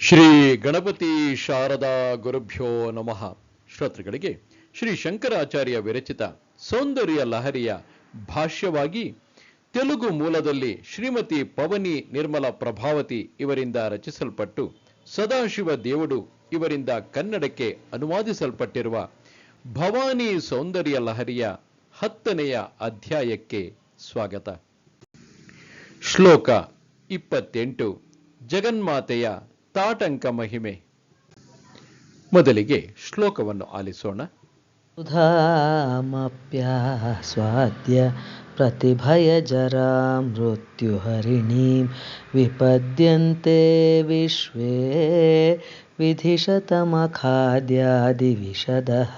ಶ್ರೀ ಗಣಪತಿ ಶಾರದಾ ಗುರುಭ್ಯೋ ನಮಃ. ಶ್ರೋತೃಗಳಿಗೆ ಶ್ರೀ ಶಂಕರಾಚಾರ್ಯ ವಿರಚಿತ ಸೌಂದರ್ಯ ಲಹರಿಯ ಭಾಷ್ಯವಾಗಿ ತೆಲುಗು ಮೂಲದಲ್ಲಿ ಶ್ರೀಮತಿ ಪವನಿ ನಿರ್ಮಲ ಪ್ರಭಾವತಿ ಇವರಿಂದ ರಚಿಸಲ್ಪಟ್ಟು ಸದಾಶಿವ ದೇವುಡು ಇವರಿಂದ ಕನ್ನಡಕ್ಕೆ ಅನುವಾದಿಸಲ್ಪಟ್ಟಿರುವ ಭವಾನಿ ಸೌಂದರ್ಯ ಲಹರಿಯ ಹತ್ತನೆಯ ಅಧ್ಯಾಯಕ್ಕೆ ಸ್ವಾಗತ. ಶ್ಲೋಕ ಇಪ್ಪತ್ತೆಂಟು. ಜಗನ್ಮಾತೆಯ ತಾಟಂಕ ಮಹಿಮೆ ಮೊದಲಿಗೆ ಶ್ಲೋಕವನ್ನು ಆಲಿಸೋಣ सुधामप्यास्वाद्य प्रतिभयजरा मृत्युहरिणीं विपद्यन्ते विश्वे विधिशतमखाद्यादिविशदः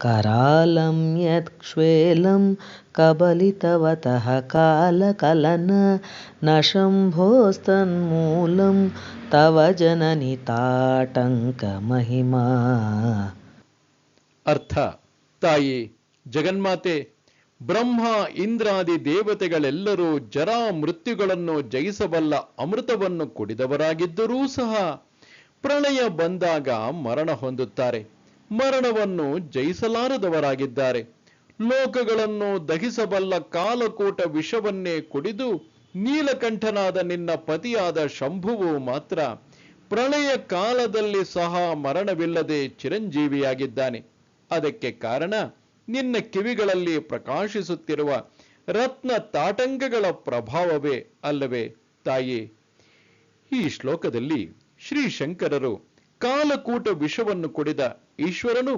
करालं यत्क्ष्वेलं कबलितवतः कालकलन न शम्भोस्तन्मूलं तव जननि ताटङ्कमहिमा ಅರ್ಥ ತಾಯಿ ಜಗನ್ಮಾತೆ ಬ್ರಹ್ಮ ಇಂದ್ರಾದಿ ದೇವತೆಗಳೆಲ್ಲರೂ ಜರಾ ಮೃತ್ಯುಗಳನ್ನು ಜಯಿಸಬಲ್ಲ ಅಮೃತವನ್ನು ಕುಡಿದವರಾಗಿದ್ದರೂ ಸಹ ಪ್ರಳಯ ಬಂದಾಗ ಮರಣ ಹೊಂದುತ್ತಾರೆ ಮರಣವನ್ನು ಜಯಿಸಲಾರದವರಾಗಿದ್ದಾರೆ. ಲೋಕಗಳನ್ನು ದಹಿಸಬಲ್ಲ ಕಾಲಕೂಟ ವಿಷವನ್ನೇ ಕುಡಿದು ನೀಲಕಂಠನಾದ ನಿನ್ನ ಪತಿಯಾದ ಶಂಭುವು ಮಾತ್ರ ಪ್ರಳಯ ಕಾಲದಲ್ಲಿ ಸಹ ಮರಣವಿಲ್ಲದೆ ಚಿರಂಜೀವಿಯಾಗಿದ್ದಾನೆ. ಅದಕ್ಕೆ ಕಾರಣ ನಿನ್ನ ಕಿವಿಗಳಲ್ಲಿ ಪ್ರಕಾಶಿಸುತ್ತಿರುವ ರತ್ನ ತಾಟಂಕಗಳ ಪ್ರಭಾವವೇ ಅಲ್ಲವೇ ತಾಯಿ. ಈ ಶ್ಲೋಕದಲ್ಲಿ ಶ್ರೀ ಶಂಕರರು ಕಾಲಕೂಟ ವಿಷವನ್ನು ಕುಡಿದ ಈಶ್ವರನು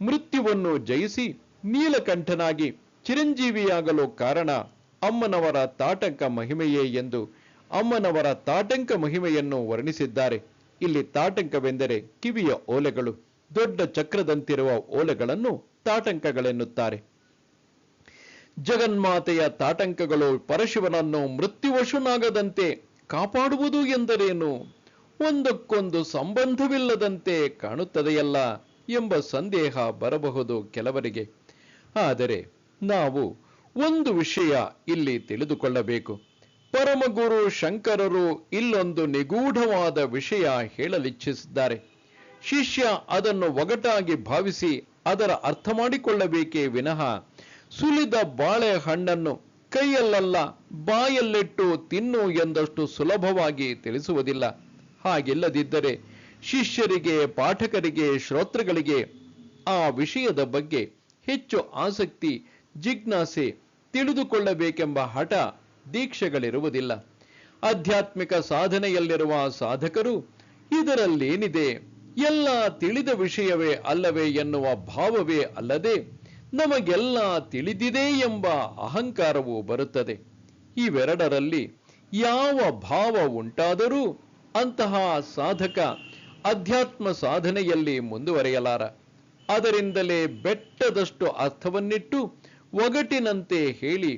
ಮೃತ್ಯುವನ್ನು ಜಯಿಸಿ ನೀಲಕಂಠನಾಗಿ ಚಿರಂಜೀವಿಯಾಗಲು ಕಾರಣ ಅಮ್ಮನವರ ತಾಟಂಕ ಮಹಿಮೆಯೇ ಎಂದು ಅಮ್ಮನವರ ತಾಟಂಕ ಮಹಿಮೆಯನ್ನು ವರ್ಣಿಸಿದ್ದಾರೆ. ಇಲ್ಲಿ ತಾಟಂಕವೆಂದರೆ ಕಿವಿಯ ಓಲೆಗಳು, ದೊಡ್ಡ ಚಕ್ರದಂತಿರುವ ಓಲೆಗಳನ್ನು ತಾಟಂಕಗಳೆನ್ನುತ್ತಾರೆ ಜಗನ್ಮಾತೆಯ ತಾಟಂಕಗಳು ಪರಶಿವನನ್ನು ಮೃತ್ಯುವಶನಾಗದಂತೆ ಕಾಪಾಡುವುದು ಎಂದರೇನು? ಒಂದಕ್ಕೊಂದು ಸಂಬಂಧವಿಲ್ಲದಂತೆ ಕಾಣುತ್ತದೆಯಲ್ಲ? ಎಂಬ ಸಂದೇಹ ಬರಬಹುದು ಕೆಲವರಿಗೆ. ಆದರೆ ನಾವು ಒಂದು ವಿಷಯ ಇಲ್ಲಿ ತಿಳಿದುಕೊಳ್ಳಬೇಕು. ಪರಮಗುರು ಶಂಕರರು ಇಲ್ಲೊಂದು ನಿಗೂಢವಾದ ವಿಷಯ ಹೇಳಲಿಚ್ಛಿಸಿದ್ದಾರೆ. ಶಿಷ್ಯ ಅದನ್ನು ಒಗಟಾಗಿ ಭಾವಿಸಿ ಅದರ ಅರ್ಥ ಮಾಡಿಕೊಳ್ಳಬೇಕೇ ವಿನಃ ಸುಲಿದ ಬಾಳೆಹಣ್ಣನ್ನು ಕೈಯಲ್ಲಲ್ಲ ಬಾಯಲ್ಲಿಟ್ಟು ತಿನ್ನು ಎಂದಷ್ಟು ಸುಲಭವಾಗಿ ತಿಳಿಸುವುದಿಲ್ಲ. ಹಾಗಿಲ್ಲದಿದ್ದರೆ ಶಿಷ್ಯರಿಗೆ, ಪಾಠಕರಿಗೆ, ಶ್ರೋತೃಗಳಿಗೆ ಆ ವಿಷಯದ ಬಗ್ಗೆ ಹೆಚ್ಚು ಆಸಕ್ತಿ, ಜಿಜ್ಞಾಸೆ ತಿಳಿದುಕೊಳ್ಳಬೇಕೆಂಬ ಹಠ ದೀಕ್ಷೆಗಳಿರುವುದಿಲ್ಲ. ಆಧ್ಯಾತ್ಮಿಕ ಸಾಧನೆಯಲ್ಲಿರುವ ಸಾಧಕರು ಇದರಲ್ಲೇನಿದೆ? ಎಲ್ಲ ತಿಳಿದ ವಿಷಯವೇ ಅಲ್ಲವೇ ಎನ್ನುವ ಭಾವವೇ ಅಲ್ಲದೆ ನಮಗೆಲ್ಲ ತಿಳಿದಿದೆ ಎಂಬ ಅಹಂಕಾರವು ಬರುತ್ತದೆ. ಇವೆರಡರಲ್ಲಿ ಯಾವ ಭಾವ ಉಂಟಾದರೂ ಅಂತಹ ಸಾಧಕ ಅಧ್ಯಾತ್ಮ ಸಾಧನೆಯಲ್ಲಿ ಮುಂದುವರೆಯಲಾರ. ಅದರಿಂದಲೇ ಬೆಟ್ಟದಷ್ಟು ಅರ್ಥವನ್ನಿಟ್ಟು ಒಗಟಿನಂತೆ ಹೇಳಿ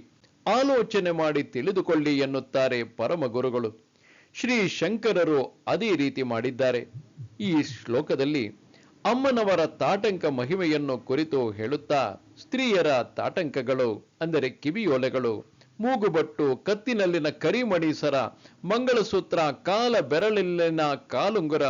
ಆಲೋಚನೆ ಮಾಡಿ ತಿಳಿದುಕೊಳ್ಳಿ ಎನ್ನುತ್ತಾರೆ ಪರಮಗುರುಗಳು. ಶ್ರೀ ಶಂಕರರು ಅದೇ ರೀತಿ ಮಾಡಿದ್ದಾರೆ. ಈ ಶ್ಲೋಕದಲ್ಲಿ ಅಮ್ಮನವರ ತಾಟಂಕ ಮಹಿಮೆಯನ್ನು ಕುರಿತು ಹೇಳುತ್ತಾ, ಸ್ತ್ರೀಯರ ತಾಟಂಕಗಳು ಅಂದರೆ ಕಿವಿಯೋಲೆಗಳು, ಮೂಗುಬಟ್ಟು, ಕತ್ತಿನಲ್ಲಿನ ಕರಿಮಣಿ ಸರ ಮಂಗಳಸೂತ್ರ, ಕಾಲ ಬೆರಳಿನ ಕಾಲುಂಗುರ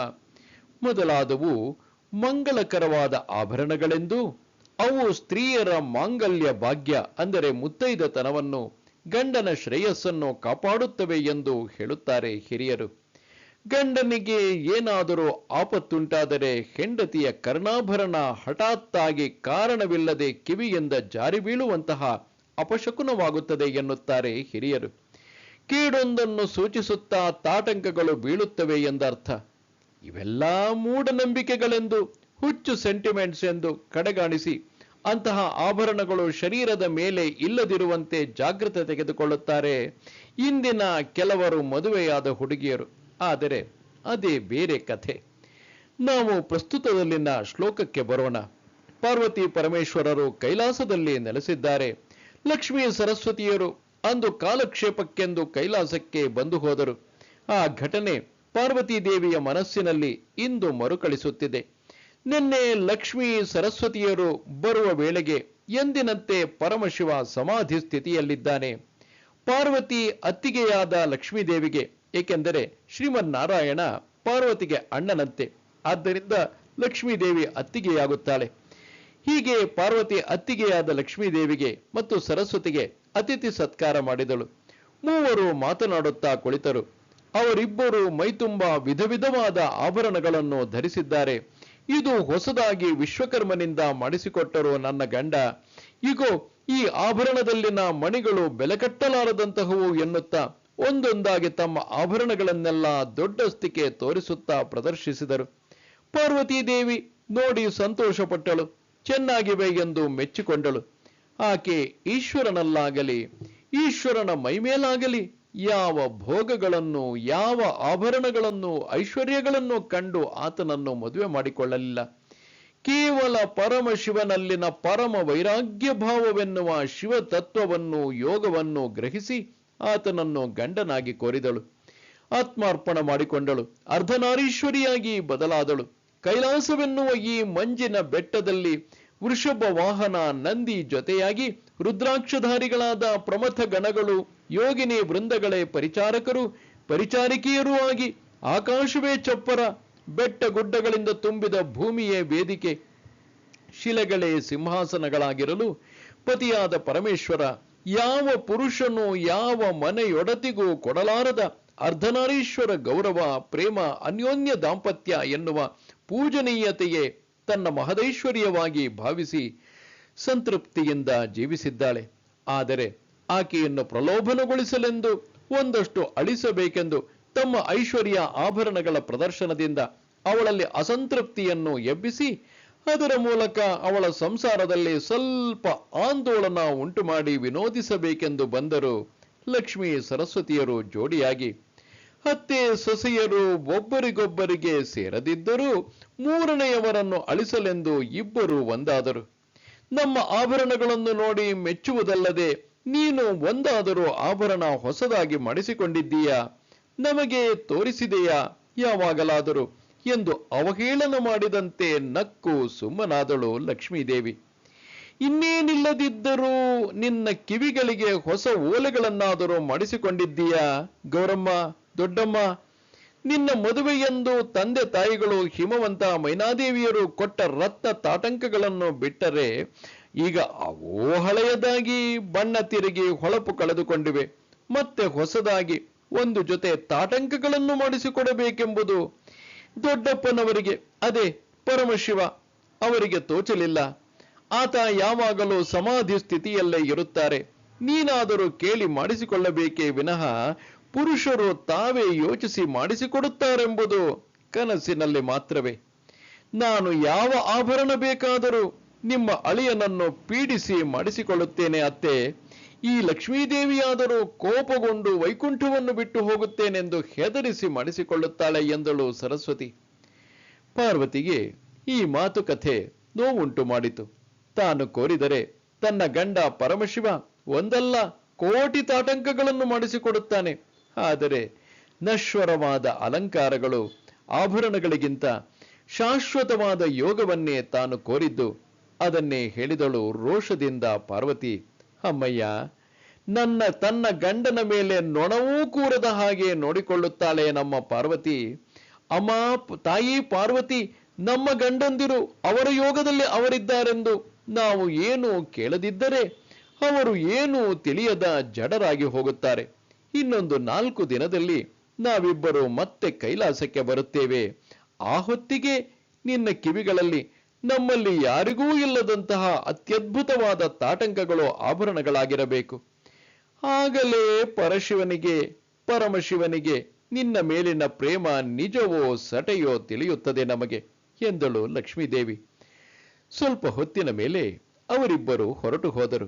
ಮೊದಲಾದವು ಮಂಗಳಕರವಾದ ಆಭರಣಗಳೆಂದು, ಅವು ಸ್ತ್ರೀಯರ ಮಾಂಗಲ್ಯ ಭಾಗ್ಯ, ಅಂದರೆ ಮುತ್ತೈದತನವನ್ನು, ಗಂಡನ ಶ್ರೇಯಸ್ಸನ್ನು ಕಾಪಾಡುತ್ತವೆ ಎಂದು ಹೇಳುತ್ತಾರೆ ಹಿರಿಯರು. ಗಂಡನಿಗೆ ಏನಾದರೂ ಆಪತ್ತುಂಟಾದರೆ ಹೆಂಡತಿಯ ಕರ್ಣಾಭರಣ ಹಠಾತ್ತಾಗಿ ಕಾರಣವಿಲ್ಲದೆ ಕಿವಿಯಿಂದ ಜಾರಿ ಬೀಳುವಂತಹ ಅಪಶಕುನವಾಗುತ್ತದೆ ಎನ್ನುತ್ತಾರೆ ಹಿರಿಯರು. ಕೀಡೊಂದನ್ನು ಸೂಚಿಸುತ್ತಾ ತಾಟಂಕಗಳು ಬೀಳುತ್ತವೆ ಎಂದರ್ಥ. ಇವೆಲ್ಲ ಮೂಢನಂಬಿಕೆಗಳೆಂದು, ಹುಚ್ಚು ಸೆಂಟಿಮೆಂಟ್ಸ್ ಎಂದು ಕಡೆಗಾಣಿಸಿ, ಅಂತಹ ಆಭರಣಗಳು ಶರೀರದ ಮೇಲೆ ಇಲ್ಲದಿರುವಂತೆ ಜಾಗ್ರತೆ ತೆಗೆದುಕೊಳ್ಳುತ್ತಾರೆ. ಇಂದಿನ ಕೆಲವರು ಮದುವೆಯಾದ ಹುಡುಗಿಯರು. ಆದರೆ ಅದೇ ಬೇರೆ ಕಥೆ. ನಾವು ಪ್ರಸ್ತುತದಲ್ಲಿನ ಶ್ಲೋಕಕ್ಕೆ ಬರೋಣ. ಪಾರ್ವತಿ ಪರಮೇಶ್ವರರು ಕೈಲಾಸದಲ್ಲಿ ನೆಲೆಸಿದ್ದಾರೆ. ಲಕ್ಷ್ಮೀ ಸರಸ್ವತಿಯರು ಅಂದು ಕಾಲಕ್ಷೇಪಕ್ಕೆಂದು ಕೈಲಾಸಕ್ಕೆ ಬಂದು ಹೋದರು. ಆ ಘಟನೆ ಪಾರ್ವತಿ ದೇವಿಯ ಮನಸ್ಸಿನಲ್ಲಿ ಇಂದು ಮರುಕಳಿಸುತ್ತಿದೆ. ನಿನ್ನೆ ಲಕ್ಷ್ಮೀ ಸರಸ್ವತಿಯರು ಬರುವ ವೇಳೆಗೆ ಎಂದಿನಂತೆ ಪರಮಶಿವ ಸಮಾಧಿ ಸ್ಥಿತಿಯಲ್ಲಿದ್ದಾನೆ. ಪಾರ್ವತಿ ಅತ್ತಿಗೆಯಾದ ಲಕ್ಷ್ಮೀದೇವಿಗೆ, ಏಕೆಂದರೆ ಶ್ರೀಮನ್ನಾರಾಯಣ ಪಾರ್ವತಿಗೆ ಅಣ್ಣನಂತೆ, ಆದ್ದರಿಂದ ಲಕ್ಷ್ಮೀದೇವಿ ಅತ್ತಿಗೆಯಾಗುತ್ತಾಳೆ. ಹೀಗೆ ಪಾರ್ವತಿ ಅತ್ತಿಗೆಯಾದ ಲಕ್ಷ್ಮೀದೇವಿಗೆ ಮತ್ತು ಸರಸ್ವತಿಗೆ ಅತಿಥಿ ಸತ್ಕಾರ ಮಾಡಿದಳು. ಮೂವರು ಮಾತನಾಡುತ್ತಾ ಕುಳಿತರು. ಅವರಿಬ್ಬರು ಮೈತುಂಬ ವಿಧ ವಿಧವಾದ ಆಭರಣಗಳನ್ನು ಧರಿಸಿದ್ದಾರೆ. ಇದು ಹೊಸದಾಗಿ ವಿಶ್ವಕರ್ಮನಿಂದ ಮಾಡಿಸಿಕೊಟ್ಟರು ನನ್ನ ಗಂಡ. ಇಗೋ, ಈ ಆಭರಣದಲ್ಲಿನ ಮಣಿಗಳು ಬೆಲೆಕಟ್ಟಲಾರದಂತಹವು ಎನ್ನುತ್ತಾ ಒಂದೊಂದಾಗಿ ತಮ್ಮ ಆಭರಣಗಳನ್ನೆಲ್ಲ ದೊಡ್ಡಸ್ತಿಕೆ ತೋರಿಸುತ್ತಾ ಪ್ರದರ್ಶಿಸಿದರು. ಪಾರ್ವತೀ ದೇವಿ ನೋಡಿ ಸಂತೋಷಪಟ್ಟಳು, ಚೆನ್ನಾಗಿವೆ ಎಂದು ಮೆಚ್ಚಿಕೊಂಡಳು. ಆಕೆ ಈಶ್ವರನಲ್ಲಾಗಲಿ, ಈಶ್ವರನ ಮೈಮೇಲಾಗಲಿ ಯಾವ ಭೋಗಗಳನ್ನು, ಯಾವ ಆಭರಣಗಳನ್ನು, ಐಶ್ವರ್ಯಗಳನ್ನು ಕಂಡು ಆತನನ್ನು ಮದುವೆ ಮಾಡಿಕೊಳ್ಳಲಿಲ್ಲ. ಕೇವಲ ಪರಮಶಿವನಲ್ಲಿನ ಪರಮ ವೈರಾಗ್ಯ ಭಾವವೆನ್ನುವ ಶಿವತತ್ವವನ್ನು, ಯೋಗವನ್ನು ಗ್ರಹಿಸಿ ಆತನನ್ನು ಗಂಡನಾಗಿ ಕೋರಿದಳು. ಆತ್ಮಾರ್ಪಣ ಮಾಡಿಕೊಂಡಳು. ಅರ್ಧನಾರೀಶ್ವರಿಯಾಗಿ ಬದಲಾದಳು. ಕೈಲಾಸವೆನ್ನುವ ಈ ಮಂಜಿನ ಬೆಟ್ಟದಲ್ಲಿ ವೃಷಭ ವಾಹನ ನಂದಿ ಜೊತೆಯಾಗಿ ರುದ್ರಾಕ್ಷಧಾರಿಗಳಾದ ಪ್ರಮಥ ಗಣಗಳು, ಯೋಗಿನಿ ವೃಂದಗಳೇ ಪರಿಚಾರಕರು, ಪರಿಚಾರಿಕೆಯರೂ ಆಗಿ ಆಕಾಶವೇ ಚಪ್ಪರ, ಬೆಟ್ಟ ಗುಡ್ಡಗಳಿಂದ ತುಂಬಿದ ಭೂಮಿಯೇ ವೇದಿಕೆ. ಶಿಲೆಗಳೇ ಸಿಂಹಾಸನಗಳಾಗಿರಲು ಪತಿಯಾದ ಪರಮೇಶ್ವರ ಯಾವ ಪುರುಷನು ಯಾವ ಮನೆಯೊಡತಿಗೂ ಕೊಡಲಾರದ ಅರ್ಧನಾರೀಶ್ವರ ಗೌರವ, ಪ್ರೇಮ, ಅನ್ಯೋನ್ಯ ದಾಂಪತ್ಯ ಎನ್ನುವ ಪೂಜನೀಯತೆಯೇ ತನ್ನ ಮಹದೈಶ್ವರ್ಯವಾಗಿ ಭಾವಿಸಿ ಸಂತೃಪ್ತಿಯಿಂದ ಜೀವಿಸಿದ್ದಾಳೆ. ಆದರೆ ಆಕೆಯನ್ನು ಪ್ರಲೋಭನಗೊಳಿಸಲೆಂದು ಒಂದಷ್ಟು ಅಳಿಸಬೇಕೆಂದು ತಮ್ಮ ಐಶ್ವರ್ಯ ಆಭರಣಗಳ ಪ್ರದರ್ಶನದಿಂದ ಅವಳಲ್ಲಿ ಅಸಂತೃಪ್ತಿಯನ್ನು ಎಬ್ಬಿಸಿ ಅದರ ಮೂಲಕ ಅವಳ ಸಂಸಾರದಲ್ಲಿ ಸ್ವಲ್ಪ ಆಂದೋಲನ ಉಂಟು ಮಾಡಿ ವಿನೋದಿಸಬೇಕೆಂದು ಬಂದರು ಲಕ್ಷ್ಮೀ ಸರಸ್ವತಿಯರು ಜೋಡಿಯಾಗಿ. ಅತ್ತೆ ಸೊಸೆಯರು ಒಬ್ಬರಿಗೊಬ್ಬರಿಗೆ ಸೇರದಿದ್ದರೂ ಮೂರನೆಯವರನ್ನು ಅಳಿಸಲೆಂದು ಇಬ್ಬರು ಒಂದಾದರು. ನಮ್ಮ ಆಭರಣಗಳನ್ನು ನೋಡಿ ಮೆಚ್ಚುವುದಲ್ಲದೆ ನೀನು ಒಂದಾದರೂ ಆಭರಣ ಹೊಸದಾಗಿ ಮಾಡಿಸಿಕೊಂಡಿದ್ದೀಯಾ? ನಮಗೆ ತೋರಿಸಿದೆಯಾ? ಯಾವಾಗಲಾದರೂ ಎಂದು ಅವಹೇಳನ ಮಾಡಿದಂತೆ ನಕ್ಕು ಸುಮ್ಮನಾದಳು ಲಕ್ಷ್ಮೀದೇವಿ. ಇನ್ನೇನಿಲ್ಲದಿದ್ದರೂ ನಿನ್ನ ಕಿವಿಗಳಿಗೆ ಹೊಸ ಓಲೆಗಳನ್ನಾದರೂ ಮಾಡಿಸಿಕೊಂಡಿದ್ದೀಯಾ ಗೌರಮ್ಮ? ದೊಡ್ಡಮ್ಮ, ನಿನ್ನ ಮದುವೆಯೆಂದು ತಂದೆ ತಾಯಿಗಳು ಹಿಮವಂತ ಮೈನಾದೇವಿಯರು ಕೊಟ್ಟ ರತ್ನ ತಾಟಂಕಗಳನ್ನು ಬಿಟ್ಟರೆ ಈಗ ಅವೋ ಹಳೆಯದಾಗಿ ಬಣ್ಣ ತಿರುಗಿ ಹೊಳಪು ಕಳೆದುಕೊಂಡಿವೆ. ಮತ್ತೆ ಹೊಸದಾಗಿ ಒಂದು ಜೊತೆ ತಾಟಂಕಗಳನ್ನು ಮಾಡಿಸಿಕೊಡಬೇಕೆಂಬುದು ದೊಡ್ಡಪ್ಪನವರಿಗೆ, ಅದೇ ಪರಮಶಿವ ಅವರಿಗೆ ತೋಚಲಿಲ್ಲ. ಆತ ಯಾವಾಗಲೂ ಸಮಾಧಿ ಸ್ಥಿತಿಯಲ್ಲೇ ಇರುತ್ತಾರೆ. ನೀನಾದರೂ ಕೇಳಿ ಮಾಡಿಸಿಕೊಳ್ಳಬೇಕೇ ವಿನಃ ಪುರುಷರು ತಾವೇ ಯೋಚಿಸಿ ಮಾಡಿಸಿಕೊಡುತ್ತಾರೆಂಬುದು ಕನಸಿನಲ್ಲಿ ಮಾತ್ರವೇ. ನಾನು ಯಾವ ಆಭರಣ ಬೇಕಾದರೂ ನಿಮ್ಮ ಅಳಿಯನನ್ನು ಪೀಡಿಸಿ ಮಾಡಿಸಿಕೊಳ್ಳುತ್ತೇನೆ ಅತ್ತೆ. ಈ ಲಕ್ಷ್ಮೀದೇವಿಯಾದರೂ ಕೋಪಗೊಂಡು ವೈಕುಂಠವನ್ನು ಬಿಟ್ಟು ಹೋಗುತ್ತೇನೆಂದು ಹೆದರಿಸಿ ಮಾಡಿಸಿಕೊಳ್ಳುತ್ತಾಳೆ ಎಂದಳು ಸರಸ್ವತಿ. ಪಾರ್ವತಿಗೆ ಈ ಮಾತುಕತೆ ನೋವುಂಟು ಮಾಡಿತು. ತಾನು ಕೋರಿದರೆ, ತನ್ನ ಗಂಡ ಪರಮಶಿವ ಒಂದಲ್ಲ, ಕೋಟಿ ತಾಟಂಕಗಳನ್ನು ಮಾಡಿಸಿಕೊಡುತ್ತಾನೆ. ಆದರೆ ನಶ್ವರವಾದ ಅಲಂಕಾರಗಳು ಆಭರಣಗಳಿಗಿಂತ ಶಾಶ್ವತವಾದ ಯೋಗವನ್ನೇ ತಾನು ಕೋರಿದ್ದು, ಅದನ್ನೇ ಹೇಳಿದಳು ರೋಷದಿಂದ ಪಾರ್ವತಿ. ಅಮ್ಮಯ್ಯ, ನನ್ನ ತನ್ನ ಗಂಡನ ಮೇಲೆ ನೊಣವೂ ಕೂರದ ಹಾಗೆ ನೋಡಿಕೊಳ್ಳುತ್ತಾಳೆ ನಮ್ಮ ಪಾರ್ವತಿ. ಅಮ್ಮ, ತಾಯಿ, ಪಾರ್ವತಿ, ನಮ್ಮ ಗಂಡಂದಿರು ಅವರ ಯೋಗದಲ್ಲಿ ಅವರಿದ್ದಾರೆಂದು ನಾವು ಏನು ಕೇಳದಿದ್ದರೆ, ಅವರು ಏನು ತಿಳಿಯದ ಜಡರಾಗಿ ಹೋಗುತ್ತಾರೆ. ಇನ್ನೊಂದು ನಾಲ್ಕು ದಿನದಲ್ಲಿ ನಾವಿಬ್ಬರು ಮತ್ತೆ ಕೈಲಾಸಕ್ಕೆ ಬರುತ್ತೇವೆ. ಆ ಹೊತ್ತಿಗೆ ನಿನ್ನ ಕಿವಿಗಳಲ್ಲಿ ನಮ್ಮಲ್ಲಿ ಯಾರಿಗೂ ಇಲ್ಲದಂತಹ ಅತ್ಯದ್ಭುತವಾದ ತಾಟಂಕಗಳು, ಆಭರಣಗಳಾಗಿರಬೇಕು. ಆಗಲೇ ಪರಶಿವನಿಗೆ, ಪರಮಶಿವನಿಗೆ ನಿನ್ನ ಮೇಲಿನ ಪ್ರೇಮ ನಿಜವೋ ಸಟೆಯೋ ತಿಳಿಯುತ್ತದೆ ನಮಗೆ, ಎಂದಳು ಲಕ್ಷ್ಮೀದೇವಿ. ಸ್ವಲ್ಪ ಹೊತ್ತಿನ ಮೇಲೆ ಅವರಿಬ್ಬರು ಹೊರಟು ಹೋದರು.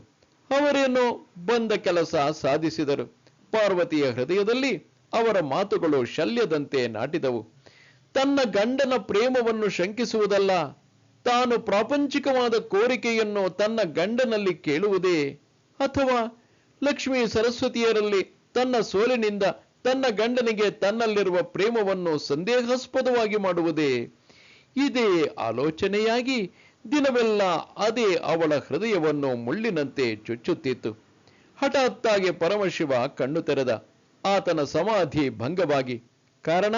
ಅವರೇನೋ ಬಂದ ಕೆಲಸ ಸಾಧಿಸಿದರು. ಪಾರ್ವತಿಯ ಹೃದಯದಲ್ಲಿ ಅವರ ಮಾತುಗಳು ಶಲ್ಯದಂತೆ ನಾಟಿದವು. ತನ್ನ ಗಂಡನ ಪ್ರೇಮವನ್ನು ಶಂಕಿಸುವುದಲ್ಲ, ತಾನು ಪ್ರಾಪಂಚಿಕವಾದ ಕೋರಿಕೆಯನ್ನು ತನ್ನ ಗಂಡನಲ್ಲಿ ಕೇಳುವುದೇ? ಅಥವಾ ಲಕ್ಷ್ಮೀ ಸರಸ್ವತಿಯರಲ್ಲಿ ತನ್ನ ಸೋಲಿನಿಂದ ತನ್ನ ಗಂಡನಿಗೆ ತನ್ನಲ್ಲಿರುವ ಪ್ರೇಮವನ್ನು ಸಂದೇಹಾಸ್ಪದವಾಗಿ ಮಾಡುವುದೇ? ಇದೇ ಆಲೋಚನೆಯಾಗಿ ದಿನವೆಲ್ಲ ಅದೇ ಅವಳ ಹೃದಯವನ್ನು ಮುಳ್ಳಿನಂತೆ ಚುಚ್ಚುತ್ತಿತ್ತು. ಹಠಾತ್ತಾಗಿ ಪರಮಶಿವ ಕಣ್ಣು ತೆರೆದ. ಆತನ ಸಮಾಧಿ ಭಂಗವಾಗಿ. ಕಾರಣ?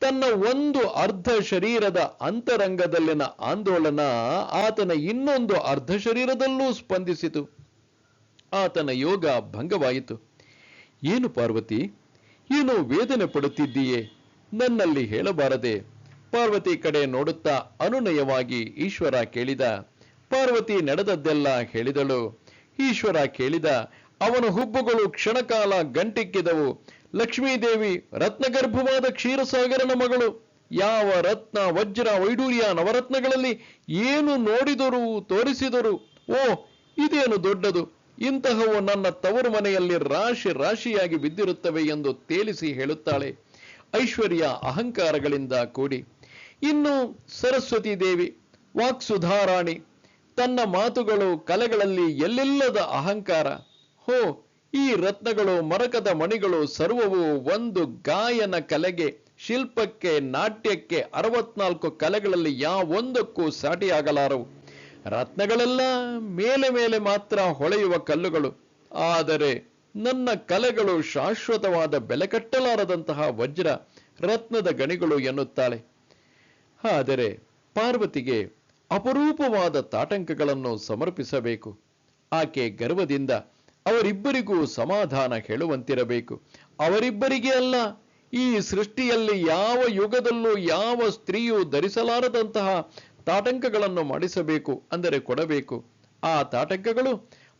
ತನ್ನ ಒಂದು ಅರ್ಧ ಶರೀರದ ಅಂತರಂಗದಲ್ಲಿನ ಆಂದೋಲನ ಆತನ ಇನ್ನೊಂದು ಅರ್ಧ ಶರೀರದಲ್ಲೂ ಸ್ಪಂದಿಸಿತು. ಆತನ ಯೋಗ ಭಂಗವಾಯಿತು. ಏನು ಪಾರ್ವತಿ? ಏನು ವೇದನೆ ಪಡುತ್ತಿದ್ದೀಯೇ? ನನ್ನಲ್ಲಿ ಹೇಳಬಾರದೆ. ಪಾರ್ವತಿ ಕಡೆ ನೋಡುತ್ತಾ ಅನುನಯವಾಗಿ ಈಶ್ವರ ಕೇಳಿದ. ಪಾರ್ವತಿ ನಡೆದದ್ದೆಲ್ಲ ಹೇಳಿದಳು. ಈಶ್ವರ ಕೇಳಿದ, ಅವನ ಹುಬ್ಬುಗಳು ಕ್ಷಣಕಾಲ ಗಂಟಿಕ್ಕಿದವು. ಲಕ್ಷ್ಮೀದೇವಿ ರತ್ನಗರ್ಭವಾದ ಕ್ಷೀರಸಾಗರನ ಮಗಳು. ಯಾವ ರತ್ನ, ವಜ್ರ, ವೈಡೂರ್ಯ ನವರತ್ನಗಳಲ್ಲಿ ಏನು ನೋಡಿದರು, ತೋರಿಸಿದರು, ಓ, ಇದೇನು ದೊಡ್ಡದು. ಇಂತಹವು ನನ್ನ ತವರು ಮನೆಯಲ್ಲಿ ರಾಶಿ ರಾಶಿಯಾಗಿ ಬಿದ್ದಿರುತ್ತವೆ ಎಂದು ತೇಲಿಸಿ ಹೇಳುತ್ತಾಳೆ. ಐಶ್ವರ್ಯ ಅಹಂಕಾರಗಳಿಂದ ಕೂಡಿ, ಇನ್ನು ಸರಸ್ವತಿ ದೇವಿ, ವಾಕ್ಸುಧಾರಾಣಿ ತನ್ನ ಮಾತುಗಳು ಕಲೆಗಳಲ್ಲಿ ಎಲ್ಲೆಲ್ಲದ ಅಹಂಕಾರ. ಹೋ, ಈ ರತ್ನಗಳು, ಮರಕದ ಮಣಿಗಳು ಸರ್ವವು ಒಂದು ಗಾಯನ ಕಲೆಗೆ, ಶಿಲ್ಪಕ್ಕೆ, ನಾಟ್ಯಕ್ಕೆ ಅರವತ್ನಾಲ್ಕು ಕಲೆಗಳಲ್ಲಿ ಯಾವೊಂದಕ್ಕೂ ಸಾಟಿಯಾಗಲಾರವು. ರತ್ನಗಳೆಲ್ಲ ಮೇಲೆ ಮೇಲೆ ಮಾತ್ರ ಹೊಳೆಯುವ ಕಲ್ಲುಗಳು. ಆದರೆ ನನ್ನ ಕಲೆಗಳು ಶಾಶ್ವತವಾದ ಬೆಲೆ ಕಟ್ಟಲಾರದಂತಹ ವಜ್ರ ರತ್ನದ ಗಣಿಗಳು ಎನ್ನುತ್ತಾಳೆ. ಆದರೆ ಪಾರ್ವತಿಗೆ ಅಪರೂಪವಾದ ತಾಟಂಕಗಳನ್ನು ಸಮರ್ಪಿಸಬೇಕು. ಆಕೆ ಗರ್ವದಿಂದ ಅವರಿಬ್ಬರಿಗೂ ಸಮಾಧಾನ ಹೇಳುವಂತಿರಬೇಕು. ಅವರಿಬ್ಬರಿಗೆ ಅಲ್ಲ, ಈ ಸೃಷ್ಟಿಯಲ್ಲಿ ಯಾವ ಯುಗದಲ್ಲೂ ಯಾವ ಸ್ತ್ರೀಯು ಧರಿಸಲಾರದಂತಹ ತಾಟಂಕಗಳನ್ನು ಮಾಡಿಸಬೇಕು ಅಂದರೆ ಕೊಡಬೇಕು. ಆ ತಾಟಂಕಗಳು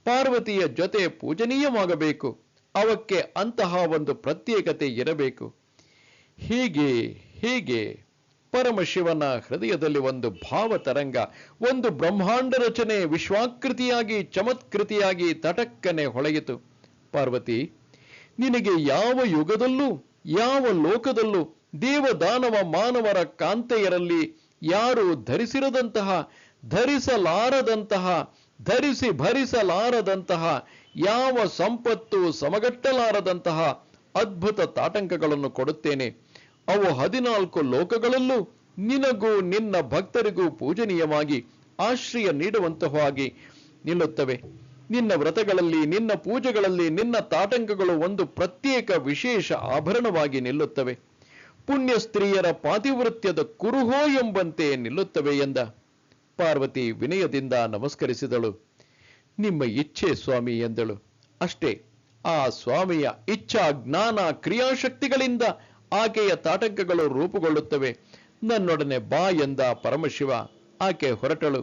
ಪಾರ್ವತಿಯ ಜೊತೆ ಪೂಜನೀಯವಾಗಬೇಕು. ಅವಕ್ಕೆ ಅಂತಹ ಒಂದು ಪ್ರತ್ಯೇಕತೆ ಇರಬೇಕು. ಹೀಗೆ ಹೀಗೆ. ಪರಮಶಿವನ ಹೃದಯದಲ್ಲಿ ಒಂದು ಭಾವ ತರಂಗ, ಒಂದು ಬ್ರಹ್ಮಾಂಡ ರಚನೆ ವಿಶ್ವಾಕೃತಿಯಾಗಿ, ಚಮತ್ಕೃತಿಯಾಗಿ ತಟಕ್ಕನೆ ಹೊಳೆಯಿತು. ಪಾರ್ವತಿ, ನಿನಗೆ ಯಾವ ಯುಗದಲ್ಲೂ, ಯಾವ ಲೋಕದಲ್ಲೂ ದೇವದಾನವ ಮಾನವರ ಕಾಂತೆಯರಲ್ಲಿ ಯಾರು ಧರಿಸಿರದಂತಹ, ಧರಿಸಲಾರದಂತಹ, ಧರಿಸಿ ಭರಿಸಲಾರದಂತಹ, ಯಾವ ಸಂಪತ್ತು ಸಮಗಟ್ಟಲಾರದಂತಹ ಅದ್ಭುತ ತಾಟಂಕಗಳನ್ನು ಕೊಡುತ್ತೇನೆ. ಅವು ಹದಿನಾಲ್ಕು ಲೋಕಗಳಲ್ಲೂ ನಿನಗೂ ನಿನ್ನ ಭಕ್ತರಿಗೂ ಪೂಜನೀಯವಾಗಿ ಆಶ್ರಯ ನೀಡುವಂತಹವಾಗಿ ನಿಲ್ಲುತ್ತವೆ. ನಿನ್ನ ವ್ರತಗಳಲ್ಲಿ, ನಿನ್ನ ಪೂಜೆಗಳಲ್ಲಿ, ನಿನ್ನ ತಾಟಂಕಗಳು ಒಂದು ಪ್ರತ್ಯೇಕ ವಿಶೇಷ ಆಭರಣವಾಗಿ ನಿಲ್ಲುತ್ತವೆ. ಪುಣ್ಯ ಸ್ತ್ರೀಯರ ಪಾತಿವೃತ್ಯದ ಕುರುಹೋ ಎಂಬಂತೆ ನಿಲ್ಲುತ್ತವೆ ಎಂದ ಪಾರ್ವತಿ ವಿನಯದಿಂದ ನಮಸ್ಕರಿಸಿದಳು. ನಿಮ್ಮ ಇಚ್ಛೆ ಸ್ವಾಮಿ ಎಂದಳು. ಅಷ್ಟೇ, ಆ ಸ್ವಾಮಿಯ ಇಚ್ಛಾ ಜ್ಞಾನ ಕ್ರಿಯಾಶಕ್ತಿಗಳಿಂದ ಆಕೆಯ ತಾಟಂಕಗಳು ರೂಪುಗೊಳ್ಳುತ್ತವೆ. ನನ್ನೊಡನೆ ಬಾ ಎಂದ ಪರಮಶಿವ ಆಕೆ ಹೊರಟಳು.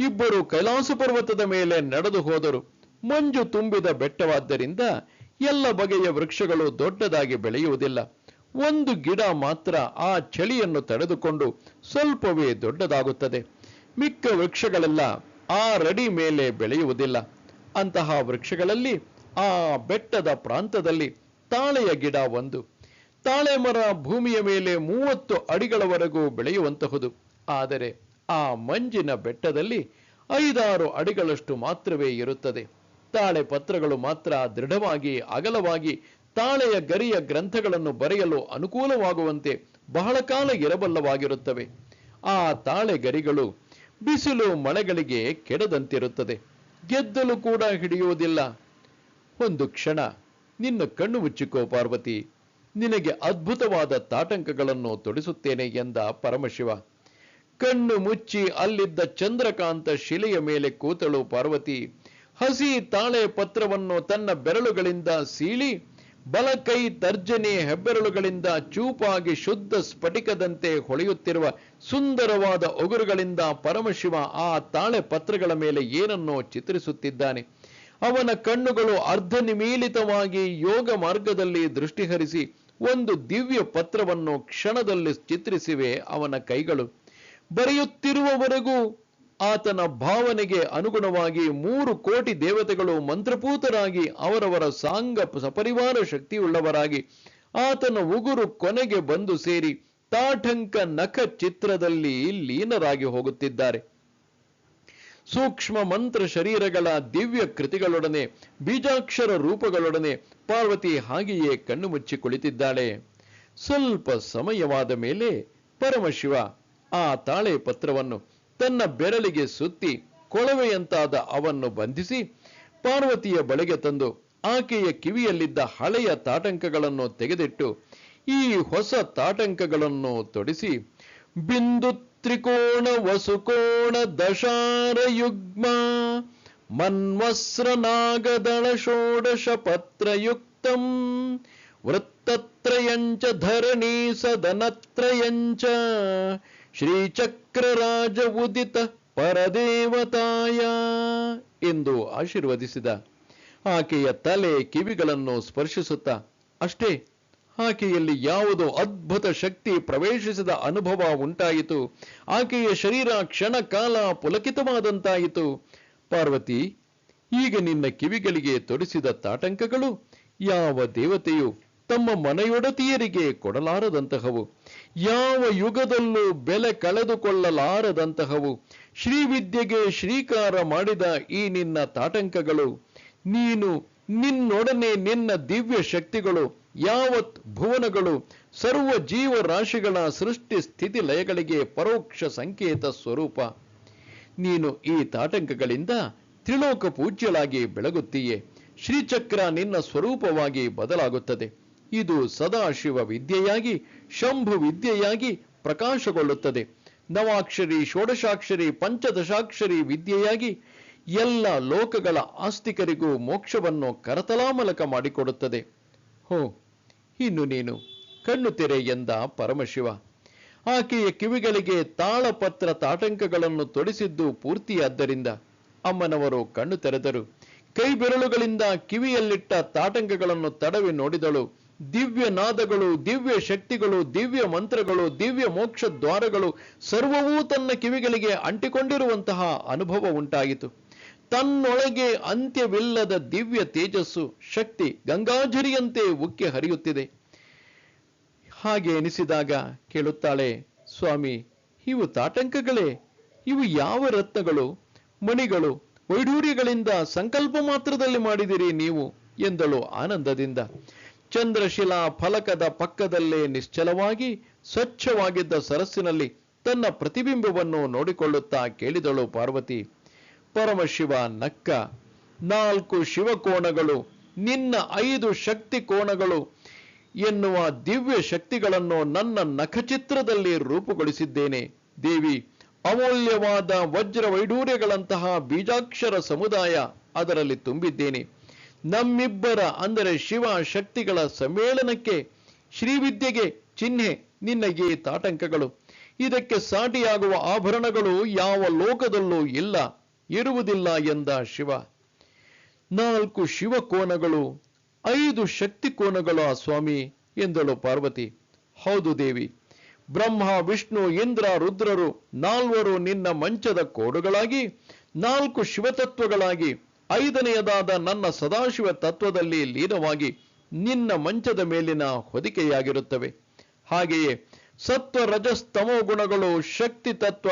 ಇಬ್ಬರು ಕೈಲಾಸ ಪರ್ವತದ ಮೇಲೆ ನಡೆದು ಹೋದರು. ಮಂಜು ತುಂಬಿದ ಬೆಟ್ಟವಾದ್ದರಿಂದ ಎಲ್ಲ ಬಗೆಯ ವೃಕ್ಷಗಳು ದೊಡ್ಡದಾಗಿ ಬೆಳೆಯುವುದಿಲ್ಲ. ಒಂದು ಗಿಡ ಮಾತ್ರ ಆ ಚಳಿಯನ್ನು ತಡೆದುಕೊಂಡು ಸ್ವಲ್ಪವೇ ದೊಡ್ಡದಾಗುತ್ತದೆ. ಮಿಕ್ಕ ವೃಕ್ಷಗಳೆಲ್ಲ ಆ ರಡಿ ಮೇಲೆ ಬೆಳೆಯುವುದಿಲ್ಲ. ಅಂತಹ ವೃಕ್ಷಗಳಲ್ಲಿ ಆ ಬೆಟ್ಟದ ಪ್ರಾಂತದಲ್ಲಿ ತಾಳೆಯ ಗಿಡ ಒಂದು. ತಾಳೆ ಮರ ಭೂಮಿಯ ಮೇಲೆ ಮೂವತ್ತು ಅಡಿಗಳವರೆಗೂ ಬೆಳೆಯುವಂತಹುದು. ಆದರೆ ಆ ಮಂಜಿನ ಬೆಟ್ಟದಲ್ಲಿ ಐದಾರು ಅಡಿಗಳಷ್ಟು ಮಾತ್ರವೇ ಇರುತ್ತದೆ. ತಾಳೆ ಪತ್ರಗಳು ಮಾತ್ರ ದೃಢವಾಗಿ, ಅಗಲವಾಗಿ, ತಾಳೆಯ ಗರಿಯ ಗ್ರಂಥಗಳನ್ನು ಬರೆಯಲು ಅನುಕೂಲವಾಗುವಂತೆ ಬಹಳ ಕಾಲ ಇರಬಲ್ಲವಾಗಿರುತ್ತವೆ. ಆ ತಾಳೆ ಗರಿಗಳು ಬಿಸಿಲು ಮಳೆಗಳಿಗೆ ಕೆಡದಂತಿರುತ್ತದೆ. ಗೆದ್ದಲು ಕೂಡ ಹಿಡಿಯುವುದಿಲ್ಲ. ಒಂದು ಕ್ಷಣ ನಿನ್ನ ಕಣ್ಣು ಮುಚ್ಚಿಕೋ ಪಾರ್ವತಿ. ನಿನಗೆ ಅದ್ಭುತವಾದ ತಾಟಂಕಗಳನ್ನು ತೊಡಿಸುತ್ತೇನೆ ಎಂದ ಪರಮಶಿವ. ಕಣ್ಣು ಮುಚ್ಚಿ ಅಲ್ಲಿದ್ದ ಚಂದ್ರಕಾಂತ ಶಿಲೆಯ ಮೇಲೆ ಕೂತಳು ಪಾರ್ವತಿ. ಹಸಿ ತಾಳೆ ಪತ್ರವನ್ನು ತನ್ನ ಬೆರಳುಗಳಿಂದ ಸೀಳಿ, ಬಲಕೈ ತರ್ಜನೆ ಹೆಬ್ಬೆರಳುಗಳಿಂದ ಚೂಪಾಗಿ ಶುದ್ಧ ಸ್ಫಟಿಕದಂತೆ ಹೊಳೆಯುತ್ತಿರುವ ಸುಂದರವಾದ ಒಗುರುಗಳಿಂದ ಪರಮಶಿವ ಆ ತಾಳೆ ಪತ್ರಗಳ ಮೇಲೆ ಏನನ್ನೋ ಚಿತ್ರಿಸುತ್ತಿದ್ದಾನೆ. ಅವನ ಕಣ್ಣುಗಳು ಅರ್ಧ ನಿಮೀಲಿತವಾಗಿ ಯೋಗ ಮಾರ್ಗದಲ್ಲಿ ದೃಷ್ಟಿಹರಿಸಿ ಒಂದು ದಿವ್ಯ ಪತ್ರವನ್ನು ಕ್ಷಣದಲ್ಲಿ ಚಿತ್ರಿಸಿವೆ ಅವನ ಕೈಗಳು. ಬರೆಯುತ್ತಿರುವವರೆಗೂ ಆತನ ಭಾವನೆಗೆ ಅನುಗುಣವಾಗಿ ಮೂರು ಕೋಟಿ ದೇವತೆಗಳು ಮಂತ್ರಪೂತರಾಗಿ ಅವರವರ ಸಾಂಗ ಸಪರಿವಾರ ಶಕ್ತಿಯುಳ್ಳವರಾಗಿ ಆತನ ಉಗುರು ಕೊನೆಗೆ ಬಂದು ಸೇರಿ ತಾಠಂಕ ನಖ ಚಿತ್ರದಲ್ಲಿ ಲೀನರಾಗಿ ಹೋಗುತ್ತಿದ್ದಾರೆ. ಸೂಕ್ಷ್ಮ ಮಂತ್ರ ಶರೀರಗಳ ದಿವ್ಯ ಕೃತಿಗಳೊಡನೆ, ಬೀಜಾಕ್ಷರ ರೂಪಗಳೊಡನೆ ಪಾರ್ವತಿ ಹಾಗೆಯೇ ಕಣ್ಣು ಮುಚ್ಚಿ ಕುಳಿತಿದ್ದಾಳೆ. ಸ್ವಲ್ಪ ಸಮಯವಾದ ಮೇಲೆ ಪರಮಶಿವ ಆ ತಾಳೆ ಪತ್ರವನ್ನು ತನ್ನ ಬೆರಳಿಗೆ ಸುತ್ತಿ ಕೊಳವೆಯಂತಾದ ಅವನ್ನು ಬಂಧಿಸಿ ಪಾರ್ವತಿಯ ಬಳಿಗೆ ತಂದು ಆಕೆಯ ಕಿವಿಯಲ್ಲಿದ್ದ ಹಳೆಯ ತಾಟಂಕಗಳನ್ನು ತೆಗೆದಿಟ್ಟು ಈ ಹೊಸ ತಾಟಂಕಗಳನ್ನು ತೊಡಿಸಿ ಬಿಂದು ತ್ರಿಕೋಣ ವಸುಕೋಣ ದಶಾರ ಯುಗ್ಮ ಮನ್ವಸ್ರ ನಾಗದಳ ಷೋಡಶ ಪತ್ರಯುಕ್ತಂ, ವೃತ್ತತ್ರಯಂಚ ಧರಣಿ ಸದನತ್ರಯಂಚ ಶ್ರೀಚಕ್ರರಾಜ ಉದಿತ ಪರದೇವತಾಯ ಎಂದು ಆಶೀರ್ವದಿಸಿದ. ಆಕೆಯ ತಲೆ ಕಿವಿಗಳನ್ನು ಸ್ಪರ್ಶಿಸುತ್ತಾ ಅಷ್ಟೇ. ಆಕೆಯಲ್ಲಿ ಯಾವುದೋ ಅದ್ಭುತ ಶಕ್ತಿ ಪ್ರವೇಶಿಸಿದ ಅನುಭವ ಉಂಟಾಯಿತು. ಆಕೆಯ ಶರೀರ ಕ್ಷಣ ಕಾಲ ಪುಲಕಿತವಾದಂತಾಯಿತು. ಪಾರ್ವತಿ, ಈಗ ನಿನ್ನ ಕಿವಿಗಳಿಗೆ ತೊಡಿಸಿದ ತಾಟಂಕಗಳು ಯಾವ ದೇವತೆಯು ತಮ್ಮ ಮನೆಯೊಡತಿಯರಿಗೆ ಕೊಡಲಾರದಂತಹವು, ಯಾವ ಯುಗದಲ್ಲೂ ಬೆಲೆ ಕಳೆದುಕೊಳ್ಳಲಾರದಂತಹವು, ಶ್ರೀವಿದ್ಯೆಗೆ ಶ್ರೀಕಾರ ಮಾಡಿದ ಈ ನಿನ್ನ ತಾಟಂಕಗಳು ನೀನು ನಿನ್ನೊಡನೆ ನಿನ್ನ ದಿವ್ಯ ಶಕ್ತಿಗಳು ಯಾವತ್ ಭುವನಗಳು ಸರ್ವ ಜೀವರಾಶಿಗಳ ಸೃಷ್ಟಿ ಸ್ಥಿತಿ ಲಯಗಳಿಗೆ ಪರೋಕ್ಷ ಸಂಕೇತ ಸ್ವರೂಪ. ನೀನು ಈ ತಾಟಂಕಗಳಿಂದ ತ್ರಿಲೋಕ ಪೂಜ್ಯಲಾಗಿ ಬೆಳಗುತ್ತೀಯೆ. ಶ್ರೀಚಕ್ರ ನಿನ್ನ ಸ್ವರೂಪವಾಗಿ ಬದಲಾಗುತ್ತದೆ. ಇದು ಸದಾಶಿವ ವಿದ್ಯೆಯಾಗಿ, ಶಂಭು ವಿದ್ಯೆಯಾಗಿ ಪ್ರಕಾಶಗೊಳ್ಳುತ್ತದೆ. ನವಾಕ್ಷರಿ, ಷೋಡಶಾಕ್ಷರಿ, ಪಂಚದಶಾಕ್ಷರಿ ವಿದ್ಯೆಯಾಗಿ ಎಲ್ಲ ಲೋಕಗಳ ಆಸ್ತಿಕರಿಗೂ ಮೋಕ್ಷವನ್ನು ಕರತಲಾಮಲಕ ಮಾಡಿಕೊಡುತ್ತದೆ. ಹೋ ಇನ್ನು ನೀನು ಕಣ್ಣು ತೆರೆ ಎಂದ ಪರಮಶಿವ. ಆಕೆಯ ಕಿವಿಗಳಿಗೆ ತಾಳಪತ್ರ ತಾಟಂಕಗಳನ್ನು ತೊಡಿಸಿದ್ದು ಪೂರ್ತಿಯಾದ್ದರಿಂದ ಅಮ್ಮನವರು ಕಣ್ಣು ತೆರೆದರು. ಕೈ ಬೆರಳುಗಳಿಂದ ಕಿವಿಯಲ್ಲಿಟ್ಟ ತಾಟಂಕಗಳನ್ನು ತಡವಿ ನೋಡಿದಳು. ದಿವ್ಯ ನಾದಗಳು, ದಿವ್ಯ ಶಕ್ತಿಗಳು, ದಿವ್ಯ ಮಂತ್ರಗಳು, ದಿವ್ಯ ಮೋಕ್ಷ ದ್ವಾರಗಳು ಸರ್ವವೂ ತನ್ನ ಕಿವಿಗಳಿಗೆ ಅಂಟಿಕೊಂಡಿರುವಂತಹ ಅನುಭವ ಉಂಟಾಯಿತು. ತನ್ನೊಳಗೆ ಅಂತ್ಯವಿಲ್ಲದ ದಿವ್ಯ ತೇಜಸ್ಸು ಶಕ್ತಿ ಗಂಗಾಜರಿಯಂತೆ ಉಕ್ಕಿ ಹರಿಯುತ್ತಿದೆ. ಹಾಗೆ ಎನಿಸಿದಾಗ ಕೇಳುತ್ತಾಳೆ, ಸ್ವಾಮಿ, ಇವು ತಾಟಂಕಗಳೇ ಇವು ಯಾವ ರತ್ನಗಳು? ಮಣಿಗಳು, ವೈಢೂರ್ಯಗಳಿಂದ ಸಂಕಲ್ಪ ಮಾತ್ರದಲ್ಲಿ ಮಾಡಿದಿರಿ ನೀವು? ಎಂದಳು ಆನಂದದಿಂದ. ಚಂದ್ರಶಿಲಾ ಫಲಕದ ಪಕ್ಕದಲ್ಲೇ ನಿಶ್ಚಲವಾಗಿ ಸ್ವಚ್ಛವಾಗಿದ್ದ ಸರಸ್ಸಿನಲ್ಲಿ ತನ್ನ ಪ್ರತಿಬಿಂಬವನ್ನು ನೋಡಿಕೊಳ್ಳುತ್ತಾ ಕೇಳಿದಳು ಪಾರ್ವತಿ. ಪರಮಶಿವ ನಕ್ಕ ನಾಲ್ಕು ಶಿವಕೋಣಗಳು, ನಿನ್ನ ಐದು ಶಕ್ತಿ ಕೋಣಗಳು ಎನ್ನುವ ದಿವ್ಯ ಶಕ್ತಿಗಳನ್ನು ನನ್ನ ನಖಚಿತ್ರದಲ್ಲಿ ರೂಪುಗೊಳಿಸಿದ್ದೇನೆ. ದೇವಿ, ಅಮೂಲ್ಯವಾದ ವಜ್ರ ವೈಡೂರ್ಯಗಳಂತಹ ಬೀಜಾಕ್ಷರ ಸಮುದಾಯ ಅದರಲ್ಲಿ ತುಂಬಿದ್ದೇನೆ. ನಮ್ಮಿಬ್ಬರ ಅಂದರೆ ಶಿವ ಶಕ್ತಿಗಳ ಸಮ್ಮೇಳನಕ್ಕೆ ಶ್ರೀವಿದ್ಯೆಗೆ ಚಿಹ್ನೆ ನಿನ್ನಗೆ ತಾಟಂಕಗಳು ಇದಕ್ಕೆ ಸಾಟಿಯಾಗುವ ಆಭರಣಗಳು ಯಾವ ಲೋಕದಲ್ಲೂ ಇಲ್ಲ. ಇರುವುದಿಲ್ಲ ಎಂದ ಶಿವ. ನಾಲ್ಕು ಶಿವಕೋನಗಳು, ಐದು ಶಕ್ತಿ ಕೋನಗಳು ಆ ಸ್ವಾಮಿ ಎಂದಳು ಪಾರ್ವತಿ. ಹೌದು ದೇವಿ, ಬ್ರಹ್ಮ, ವಿಷ್ಣು, ಇಂದ್ರ, ರುದ್ರರು ನಾಲ್ವರು ನಿನ್ನ ಮಂಚದ ಕೋಡುಗಳಾಗಿ, ನಾಲ್ಕು ಶಿವತತ್ವಗಳಾಗಿ, ಐದನೆಯದಾದ ನನ್ನ ಸದಾಶಿವ ತತ್ವದಲ್ಲಿ ಲೀನವಾಗಿ ನಿನ್ನ ಮಂಚದ ಮೇಲಿನ ಹೊದಿಕೆಯಾಗಿರುತ್ತವೆ. ಹಾಗೆಯೇ ಸತ್ವ ರಜಸ್ತಮೋ ಗುಣಗಳು ಶಕ್ತಿ ತತ್ವ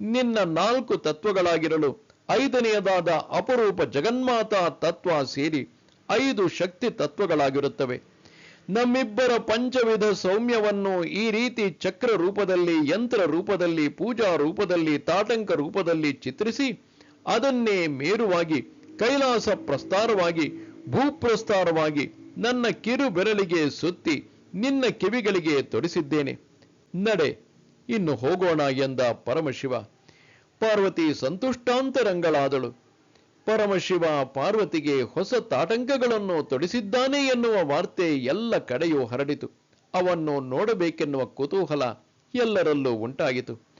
ನಿನ್ನ ನಾಲ್ಕು ತತ್ವಗಳಾಗಿರಲು ಐದನೆಯದಾದ ಅಪರೂಪ ಜಗನ್ಮಾತಾ ತತ್ವ ಸೇರಿ ಐದು ಶಕ್ತಿ ತತ್ವಗಳಾಗಿರುತ್ತವೆ. ನಮ್ಮಿಬ್ಬರ ಪಂಚವಿಧ ಸೌಮ್ಯವನ್ನು ಈ ರೀತಿ ಚಕ್ರ ರೂಪದಲ್ಲಿ, ಯಂತ್ರ ರೂಪದಲ್ಲಿ, ಪೂಜಾ ರೂಪದಲ್ಲಿ ತಾಟಂಕ ರೂಪದಲ್ಲಿ ಚಿತ್ರಿಸಿ ಅದನ್ನೇ ಮೇರುವಾಗಿ, ಕೈಲಾಸ ಪ್ರಸ್ತಾರವಾಗಿ, ಭೂಪ್ರಸ್ತಾರವಾಗಿ ನನ್ನ ಕಿರು ಬೆರಳಿಗೆ ಸುತ್ತಿ ನಿನ್ನ ಕಿವಿಗಳಿಗೆ ತೊಡಿಸಿದ್ದೇನೆ. ನಡೆ, ಇನ್ನು ಹೋಗೋಣ ಎಂದ ಪರಮಶಿವ. ಪಾರ್ವತಿ ಸಂತುಷ್ಟಾಂತರಂಗಳಾದಳು. ಪರಮಶಿವ ಪಾರ್ವತಿಗೆ ಹೊಸ ತಾಟಂಕಗಳನ್ನು ತೊಡಿಸಿದ್ದಾನೆ ಎನ್ನುವ ವಾರ್ತೆ ಎಲ್ಲ ಕಡೆಯೂ ಹರಡಿತು. ಅವನ್ನು ನೋಡಬೇಕೆನ್ನುವ ಕುತೂಹಲ ಎಲ್ಲರಲ್ಲೂ ಉಂಟಾಗಿತು.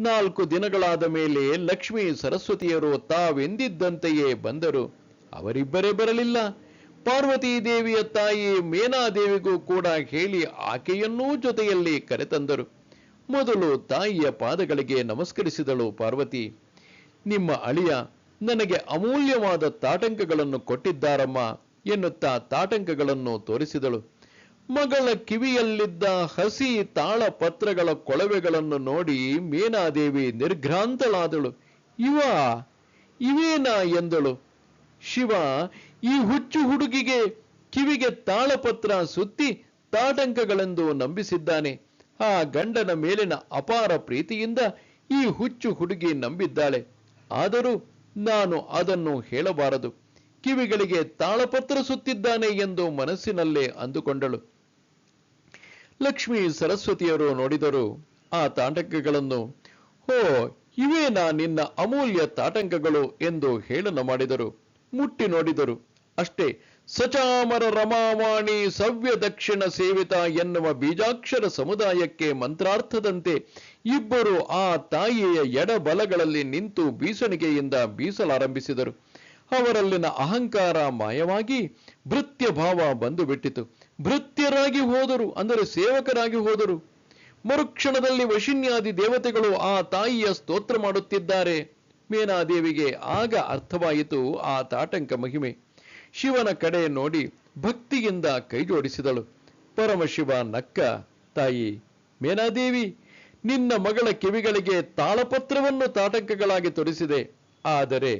ನಾಲ್ಕು ದಿನಗಳಾದ ಮೇಲೆ ಲಕ್ಷ್ಮೀ ಸರಸ್ವತಿಯರು ತಾವೆಂದಿದ್ದಂತೆಯೇ ಬಂದರು. ಅವರಿಬ್ಬರೇ ಬರಲಿಲ್ಲ. ಪಾರ್ವತೀ ದೇವಿಯ ತಾಯಿ ಮೇನಾದೇವಿಗೂ ಕೂಡ ಹೇಳಿ ಆಕೆಯನ್ನೂ ಜೊತೆಯಲ್ಲಿ ಕರೆತಂದರು. ಮೊದಲು ತಾಯಿಯ ಪಾದಗಳಿಗೆ ನಮಸ್ಕರಿಸಿದಳು ಪಾರ್ವತಿ. ನಿಮ್ಮ ಅಳಿಯ ನನಗೆ ಅಮೂಲ್ಯವಾದ ತಾಟಂಕಗಳನ್ನು ಕೊಟ್ಟಿದ್ದಾರಮ್ಮ ಎನ್ನುತ್ತಾ ತಾಟಂಕಗಳನ್ನು ತೋರಿಸಿದಳು. ಮಗಳ ಕಿವಿಯಲ್ಲಿದ್ದ ಹಸಿ ತಾಳಪತ್ರಗಳ ಕೊಳವೆಗಳನ್ನು ನೋಡಿ ಮೇನಾದೇವಿ ನಿರ್ಘ್ರಾಂತಳಾದಳು. ಇವ, ಇವೇನಾ ಎಂದಳು. ಶಿವ, ಈ ಹುಚ್ಚು ಹುಡುಗಿಗೆ ಕಿವಿಗೆ ತಾಳಪತ್ರ ಸುತ್ತಿ ತಾಟಂಕಗಳೆಂದು ನಂಬಿಸಿದ್ದಾನೆ. ಆ ಗಂಡನ ಮೇಲಿನ ಅಪಾರ ಪ್ರೀತಿಯಿಂದ ಈ ಹುಚ್ಚು ಹುಡುಗಿ ನಂಬಿದ್ದಾಳೆ. ಆದರೂ ನಾನು ಅದನ್ನು ಹೇಳಬಾರದು. ಕಿವಿಗಳಿಗೆ ತಾಳಪತ್ರ ಸುತ್ತಿದ್ದಾನೆ ಎಂದು ಮನಸ್ಸಿನಲ್ಲೇ ಅಂದುಕೊಂಡಳು. ಲಕ್ಷ್ಮೀ ಸರಸ್ವತಿಯರು ನೋಡಿದರು, ಆ ತಾಟಂಕಗಳನ್ನು ಹೋ, ಇವೇನಾ ನಿನ್ನ ಅಮೂಲ್ಯ ತಾಟಂಕಗಳು ಎಂದು ಹೇಳನ ಮಾಡಿದರು. ಮುಟ್ಟಿ ನೋಡಿದರು. ಅಷ್ಟೇ ಸಚಾಮರ ರಮಾವಾಣಿ ಸವ್ಯ ದಕ್ಷಿಣ ಸೇವಿತ ಎನ್ನುವ ಬೀಜಾಕ್ಷರ ಸಮುದಾಯಕ್ಕೆ ಮಂತ್ರಾರ್ಥದಂತೆ ಇಬ್ಬರು ಆ ತಾಯಿಯ ಎಡಬಲಗಳಲ್ಲಿ ನಿಂತು ಬೀಸಣಿಗೆಯಿಂದ ಬೀಸಲಾರಂಭಿಸಿದರು. ಅವರಲ್ಲಿನ ಅಹಂಕಾರ ಮಾಯವಾಗಿ ಭೃತ್ಯ ಭಾವ ಬಂದು ಬಿಟ್ಟಿತು ಭೃತ್ಯರಾಗಿ ಹೋದರು ಅಂದರೆ ಸೇವಕರಾಗಿ ಹೋದರು. ಮರುಕ್ಷಣದಲ್ಲಿ ವಶಿನ್ಯಾದಿ ದೇವತೆಗಳು ಆ ತಾಯಿಯ ಸ್ತೋತ್ರ ಮಾಡುತ್ತಿದ್ದಾರೆ. ಮೇನಾದೇವಿಗೆ ಆಗ ಅರ್ಥವಾಯಿತು ಆ ತಾಟಂಕ ಮಹಿಮೆ. ಶಿವನ ಕಡೆ ನೋಡಿ ಭಕ್ತಿಯಿಂದ ಕೈಜೋಡಿಸಿದಳು. ಪರಮಶಿವ ನಕ್ಕ, ತಾಯಿ, ಮೇನಾದೇವಿ, ನಿನ್ನ ಮಗಳ ಕಿವಿಗಳಿಗೆ ತಾಳಪತ್ರವನ್ನು ತಾಟಕಗಳಾಗಿ ತೊಡಿಸಿದೆ. ಆದರೆ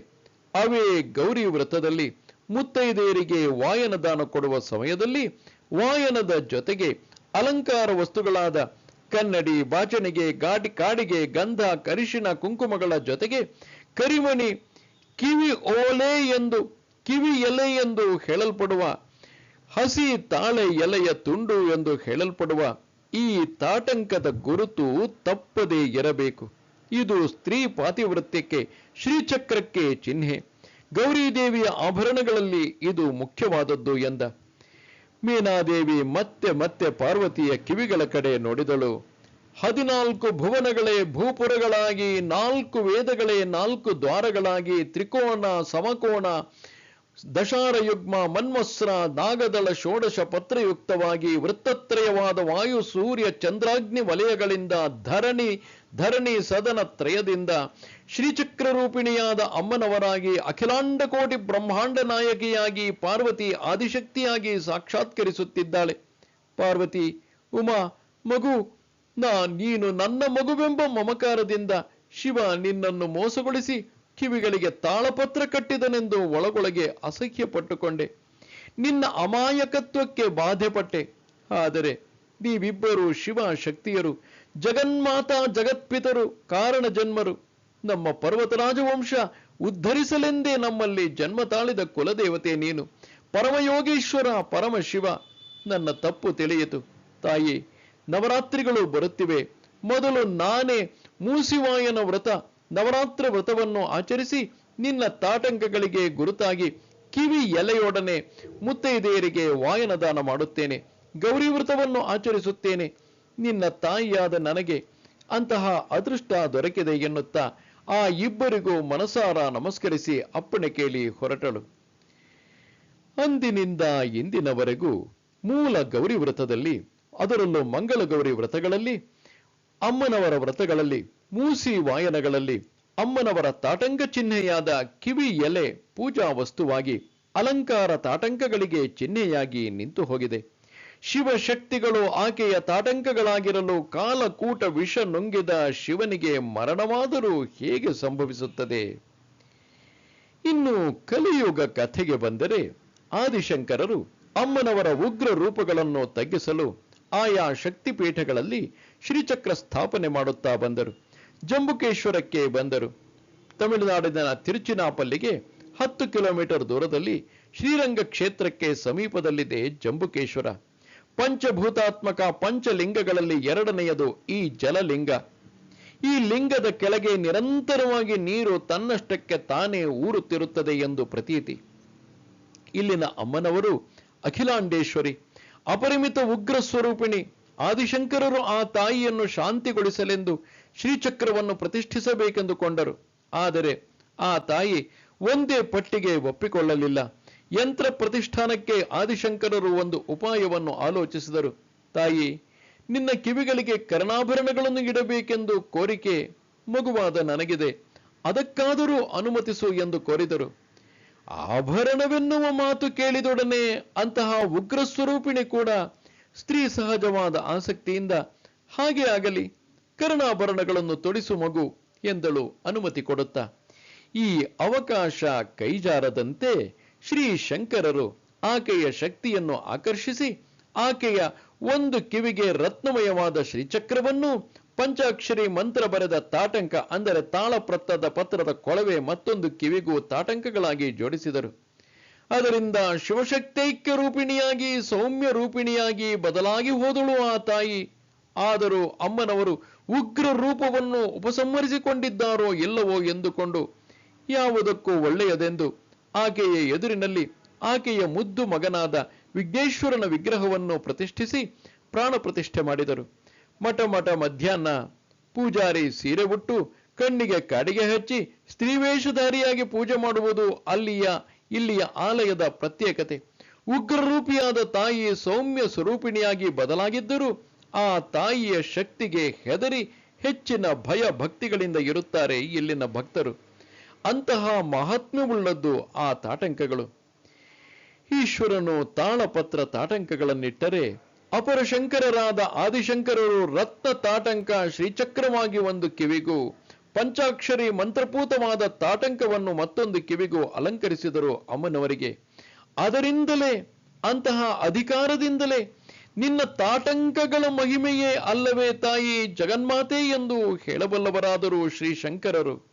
ಅವೇ ಗೌರಿ ವ್ರತದಲ್ಲಿ ಮುತ್ತೈದೆಯರಿಗೆ ವಾಯನ ದಾನ ಕೊಡುವ ಸಮಯದಲ್ಲಿ ವಾಯನದ ಜೊತೆಗೆ ಅಲಂಕಾರ ವಸ್ತುಗಳಾದ ಕನ್ನಡಿ ಬಾಚಣಿಗೆ ಗಾಡಿ ಕಾಡಿಗೆ, ಗಂಧ, ಕರಿಶಿನ, ಕುಂಕುಮಗಳ ಜೊತೆಗೆ ಕರಿಮಣಿ ಕಿವಿ ಓಲೆ ಎಂದು ಕಿವಿ ಎಲೆ ಎಂದು ಹೇಳಲ್ಪಡುವ, ಹಸಿ ತಾಳೆ ಎಲೆಯ ತುಂಡು ಎಂದು ಹೇಳಲ್ಪಡುವ, ಈ ತಾಟಂಕದ ಗುರುತು ತಪ್ಪದೇ ಇರಬೇಕು. ಇದು ಸ್ತ್ರೀ ಪಾತಿವೃತ್ಯಕ್ಕೆ, ಶ್ರೀಚಕ್ರಕ್ಕೆ ಚಿಹ್ನೆ. ಗೌರಿದೇವಿಯ ಆಭರಣಗಳಲ್ಲಿ ಇದು ಮುಖ್ಯವಾದದ್ದು ಎಂದ. ಮೀನಾದೇವಿ ಮತ್ತೆ ಮತ್ತೆ ಪಾರ್ವತಿಯ ಕಿವಿಗಳ ಕಡೆ ನೋಡಿದಳು. ಹದಿನಾಲ್ಕು ಭುವನಗಳೇ ಭೂಪುರಗಳಾಗಿ, ನಾಲ್ಕು ವೇದಗಳೇ ನಾಲ್ಕು ದ್ವಾರಗಳಾಗಿ, ತ್ರಿಕೋಣ, ಸಮಕೋಣ ದಶಾರಯುಗ್ಮ ಮನ್ಮಸ್ರ ನಾಗದಳ ಷೋಡಶ ಪತ್ರಯುಕ್ತವಾಗಿ ವೃತ್ತತ್ರಯವಾದ ವಾಯು ಸೂರ್ಯ ಚಂದ್ರಾಗ್ನಿ ವಲಯಗಳಿಂದ ಧರಣಿ ಧರಣಿ ಸದನ ತ್ರಯದಿಂದ ಶ್ರೀಚಕ್ರ ರೂಪಿಣಿಯಾದ ಅಮ್ಮನವರಾಗಿ ಅಖಿಲಾಂಡ ಕೋಟಿ ಬ್ರಹ್ಮಾಂಡ ನಾಯಕಿಯಾಗಿ ಪಾರ್ವತಿ ಆದಿಶಕ್ತಿಯಾಗಿ ಸಾಕ್ಷಾತ್ಕರಿಸುತ್ತಿದ್ದಾಳೆ. ಪಾರ್ವತಿ, ಉಮಾ, ಮಗು, ನಾ ನೀನು ನನ್ನ ಮಗುವೆಂಬ ಮಮಕಾರದಿಂದ ಶಿವ ನಿನ್ನನ್ನು ಮೋಸಗೊಳಿಸಿ ಕಿವಿಗಳಿಗೆ ತಾಳಪತ್ರ ಕಟ್ಟಿದನೆಂದು ಒಳಗೊಳಗೆ ಅಸಹ್ಯ ಪಟ್ಟುಕೊಂಡೆ ನಿನ್ನ ಅಮಾಯಕತ್ವಕ್ಕೆ ಬಾಧೆಪಟ್ಟೆ. ಆದರೆ ನೀವಿಬ್ಬರು ಶಿವ ಶಕ್ತಿಯರು ಜಗನ್ಮಾತಾ ಜಗತ್ಪಿತರು, ಕಾರಣ ಜನ್ಮರು. ನಮ್ಮ ಪರ್ವತ ರಾಜವಂಶ ಉದ್ಧರಿಸಲೆಂದೇ ನಮ್ಮಲ್ಲಿ ಜನ್ಮ ತಾಳಿದ ಕುಲದೇವತೆ ನೀನು. ಪರಮಯೋಗೀಶ್ವರ, ಪರಮಶಿವ, ನನ್ನ ತಪ್ಪು ತಿಳಿಯಿತು. ತಾಯಿ, ನವರಾತ್ರಿಗಳು ಬರುತ್ತಿವೆ. ಮೊದಲು ನಾನೇ ಮೂಸಿವಾಯನ ವ್ರತ. ನವರಾತ್ರ ವ್ರತವನ್ನು ಆಚರಿಸಿ ನಿನ್ನ ತಾಟಂಕಗಳಿಗೆ ಗುರುತಾಗಿ ಕಿವಿ ಎಲೆಯೊಡನೆ ಮುತ್ತೈದೆಯರಿಗೆ ವಾಯನ ದಾನ ಮಾಡುತ್ತೇನೆ. ಗೌರಿ ವ್ರತವನ್ನು ಆಚರಿಸುತ್ತೇನೆ. ನಿನ್ನ ತಾಯಿಯಾದ ನನಗೆ ಅಂತಹ ಅದೃಷ್ಟ ದೊರಕಿದೆ ಎನ್ನುತ್ತಾ ಆ ಇಬ್ಬರಿಗೂ ಮನಸಾರ ನಮಸ್ಕರಿಸಿ ಅಪ್ಪಣೆ ಕೇಳಿ ಹೊರಟಳು. ಅಂದಿನಿಂದ ಇಂದಿನವರೆಗೂ ಮೂಲ ಗೌರಿ ವ್ರತದಲ್ಲಿ, ಅದರಲ್ಲೂ ಮಂಗಳ ಗೌರಿ ವ್ರತಗಳಲ್ಲಿ, ಅಮ್ಮನವರ ವ್ರತಗಳಲ್ಲಿ ಮೂಸಿ ವಾಯನಗಳಲ್ಲಿ ಅಮ್ಮನವರ ತಾಟಂಕ ಚಿಹ್ನೆಯಾದ ಕಿವಿ ಎಲೆ ಪೂಜಾ ವಸ್ತುವಾಗಿ ಅಲಂಕಾರ ತಾಟಂಕಗಳಿಗೆ ಚಿಹ್ನೆಯಾಗಿ ನಿಂತು ಹೋಗಿದೆ. ಶಿವಶಕ್ತಿಗಳು ಆಕೆಯ ತಾಟಂಕಗಳಾಗಿರಲು ಕಾಲಕೂಟ ವಿಷ ನುಂಗಿದ ಶಿವನಿಗೆ ಮರಣವಾದರೂ ಹೇಗೆ ಸಂಭವಿಸುತ್ತದೆ? ಇನ್ನು ಕಲಿಯುಗ ಕಥೆಗೆ ಬಂದರೆ ಆದಿಶಂಕರರು ಅಮ್ಮನವರ ಉಗ್ರ ರೂಪಗಳನ್ನು ತಗ್ಗಿಸಲು ಆಯಾ ಶಕ್ತಿಪೀಠಗಳಲ್ಲಿ ಶ್ರೀಚಕ್ರ ಸ್ಥಾಪನೆ ಮಾಡುತ್ತಾ ಬಂದರು. ಜಂಬುಕೇಶ್ವರಕ್ಕೆ ಬಂದರು. ತಮಿಳುನಾಡಿನ ತಿರುಚಿನಾಪಲ್ಲಿಗೆ ಹತ್ತು ಕಿಲೋಮೀಟರ್ ದೂರದಲ್ಲಿ ಶ್ರೀರಂಗ ಕ್ಷೇತ್ರಕ್ಕೆ ಸಮೀಪದಲ್ಲಿದೆ ಜಂಬುಕೇಶ್ವರ. ಪಂಚಭೂತಾತ್ಮಕ ಪಂಚಲಿಂಗಗಳಲ್ಲಿ ಎರಡನೆಯದು ಈ ಜಲಲಿಂಗ. ಈ ಲಿಂಗದ ಕೆಳಗೆ ನಿರಂತರವಾಗಿ ನೀರು ತನ್ನಷ್ಟಕ್ಕೆ ತಾನೇ ಊರುತ್ತಿರುತ್ತದೆ ಎಂದು ಪ್ರತೀತಿ. ಇಲ್ಲಿನ ಅಮ್ಮನವರು ಅಖಿಲಾಂಡೇಶ್ವರಿ, ಅಪರಿಮಿತ ಉಗ್ರ ಸ್ವರೂಪಿಣಿ, ಆದಿಶಂಕರರು ಆ ತಾಯಿಯನ್ನು ಶಾಂತಿಗೊಳಿಸಲೆಂದು ಶ್ರೀಚಕ್ರವನ್ನು ಪ್ರತಿಷ್ಠಿಸಬೇಕೆಂದುಕೊಂಡರು. ಆದರೆ ಆ ತಾಯಿ ಒಂದೇ ಪಟ್ಟಿಗೆ ಒಪ್ಪಿಕೊಳ್ಳಲಿಲ್ಲ. ಯಂತ್ರ ಪ್ರತಿಷ್ಠಾನಕ್ಕೆ ಆದಿಶಂಕರರು ಒಂದು ಉಪಾಯವನ್ನು ಆಲೋಚಿಸಿದರು. ತಾಯಿ, ನಿನ್ನ ಕಿವಿಗಳಿಗೆ ಕರ್ಣಾಭರಣಗಳನ್ನು ಇಡಬೇಕೆಂದು ಕೋರಿಕೆ ಮಗುವಾದ ನನಗಿದೆ. ಅದಕ್ಕಾದರೂ ಅನುಮತಿಸು ಎಂದು ಕೋರಿದರು. ಆಭರಣವೆನ್ನುವ ಮಾತು ಕೇಳಿದೊಡನೆ ಅಂತಹ ಉಗ್ರ ಸ್ವರೂಪಿಣಿ ಕೂಡ ಸ್ತ್ರೀ ಸಹಜವಾದ ಆಸಕ್ತಿಯಿಂದ ಹಾಗೆ ಆಗಲಿ. ಕರ್ಣಾಭರಣಗಳನ್ನು ತೊಡಿಸು ಮಗು ಎಂದಳು ಅನುಮತಿ ಕೊಡುತ್ತಾ. ಈ ಅವಕಾಶ ಕೈಜಾರದಂತೆ ಶ್ರೀ ಶಂಕರರು ಆಕೆಯ ಶಕ್ತಿಯನ್ನು ಆಕರ್ಷಿಸಿ ಆಕೆಯ ಒಂದು ಕಿವಿಗೆ ರತ್ನಮಯವಾದ ಶ್ರೀಚಕ್ರವನ್ನು ಪಂಚಾಕ್ಷರಿ ಮಂತ್ರ ಬರೆದ ತಾಟಂಕ ಅಂದರೆ ತಾಳಪ್ರತ್ತದ ಪತ್ರದ ಕೊಳವೆ ಮತ್ತೊಂದು ಕಿವಿಗೂ ತಾಟಂಕಗಳಾಗಿ ಜೋಡಿಸಿದರು. ಅದರಿಂದ ಶಿವಶಕ್ತೈಕ್ಯ ರೂಪಿಣಿಯಾಗಿ, ಸೌಮ್ಯ ರೂಪಿಣಿಯಾಗಿ ಬದಲಾಗಿ ಹೋದಳು ಆ ತಾಯಿ. ಆದರೂ ಅಮ್ಮನವರು ಉಗ್ರ ರೂಪವನ್ನು ಉಪಸಂಹರಿಸಿಕೊಂಡಿದ್ದಾರೋ ಇಲ್ಲವೋ ಎಂದುಕೊಂಡು, ಯಾವುದಕ್ಕೂ ಒಳ್ಳೆಯದೆಂದು ಆಕೆಯ ಎದುರಿನಲ್ಲಿ ಆಕೆಯ ಮುದ್ದು ಮಗನಾದ ವಿಘ್ನೇಶ್ವರನ ವಿಗ್ರಹವನ್ನು ಪ್ರತಿಷ್ಠಿಸಿ ಪ್ರಾಣ ಪ್ರತಿಷ್ಠೆ ಮಾಡಿದರು. ಮಠ ಮಠ ಮಧ್ಯಾಹ್ನ ಪೂಜಾರಿ ಸೀರೆ ಉಟ್ಟು ಕಣ್ಣಿಗೆ ಕಾಡಿಗೆ ಹಚ್ಚಿ ಸ್ತ್ರೀವೇಷಧಾರಿಯಾಗಿ ಪೂಜೆ ಮಾಡುವುದು ಅಲ್ಲಿಯ ಇಲ್ಲಿಯ ಆಲಯದ ಪ್ರತ್ಯೇಕತೆ. ಉಗ್ರರೂಪಿಯಾದ ತಾಯಿ ಸೌಮ್ಯ ಸ್ವರೂಪಿಣಿಯಾಗಿ ಬದಲಾಗಿದ್ದರೂ ಆ ತಾಯಿಯ ಶಕ್ತಿಗೆ ಹೆದರಿ ಹೆಚ್ಚಿನ ಭಯ ಭಕ್ತಿಗಳಿಂದ ಇರುತ್ತಾರೆ ಇಲ್ಲಿನ ಭಕ್ತರು. ಅಂತಹ ಮಹಾತ್ಮ್ಯವುಳ್ಳದ್ದು ಆ ತಾಟಂಕಗಳು. ಈಶ್ವರನು ತಾಳಪತ್ರ ತಾಟಂಕಗಳನ್ನಿಟ್ಟರೆ ಅಪರ ಶಂಕರರಾದ ಆದಿಶಂಕರರು ರತ್ನ ತಾಟಂಕ ಶ್ರೀಚಕ್ರವಾಗಿ ಒಂದು ಕಿವಿಗೂ, ಪಂಚಾಕ್ಷರಿ ಮಂತ್ರಪೂತವಾದ ತಾಟಂಕವನ್ನು ಮತ್ತೊಂದು ಕಿವಿಗೂ ಅಲಂಕರಿಸಿದರು ಅಮ್ಮನವರಿಗೆ. ಅದರಿಂದಲೇ, ಅಂತಹ ಅಧಿಕಾರದಿಂದಲೇ ನಿನ್ನ ತಾಟಂಕಗಳ ಮಹಿಮೆಯೇ ಅಲ್ಲವೇ ತಾಯಿ ಜಗನ್ಮಾತೆ ಎಂದು ಹೇಳಬಲ್ಲವರಾದರು ಶ್ರೀ ಶಂಕರರು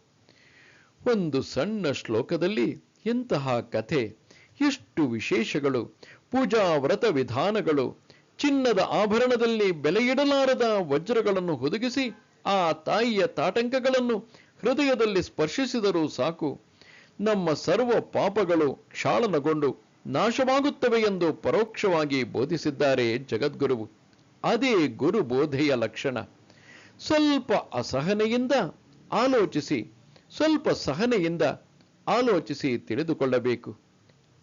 ಒಂದು ಸಣ್ಣ ಶ್ಲೋಕದಲ್ಲಿ ಎಂತಹ ಕಥೆ, ಎಷ್ಟು ವಿಶೇಷಗಳು, ಪೂಜಾ ವ್ರತ ವಿಧಾನಗಳು, ಚಿನ್ನದ ಆಭರಣದಲ್ಲಿ ಬೆಲೆಯಿಡಲಾರದ ವಜ್ರಗಳನ್ನು ಹುದುಗಿಸಿ ಆ ತಾಯಿಯ ತಾಟಂಕಗಳನ್ನು ಹೃದಯದಲ್ಲಿ ಸ್ಪರ್ಶಿಸಿದರೂ ಸಾಕು. ನಮ್ಮ ಸರ್ವ ಪಾಪಗಳು ಕ್ಷಾಳನಗೊಂಡು ನಾಶವಾಗುತ್ತವೆ ಎಂದು ಪರೋಕ್ಷವಾಗಿ ಬೋಧಿಸಿದ್ದಾರೆ ಜಗದ್ಗುರುವು. ಅದೇ ಗುರು ಬೋಧೆಯ ಲಕ್ಷಣ. ಸ್ವಲ್ಪ ಅಸಹನೆಯಿಂದ ಆಲೋಚಿಸಿ, ಸ್ವಲ್ಪ ಸಹನೆಯಿಂದ ಆಲೋಚಿಸಿ ತಿಳಿದುಕೊಳ್ಳಬೇಕು.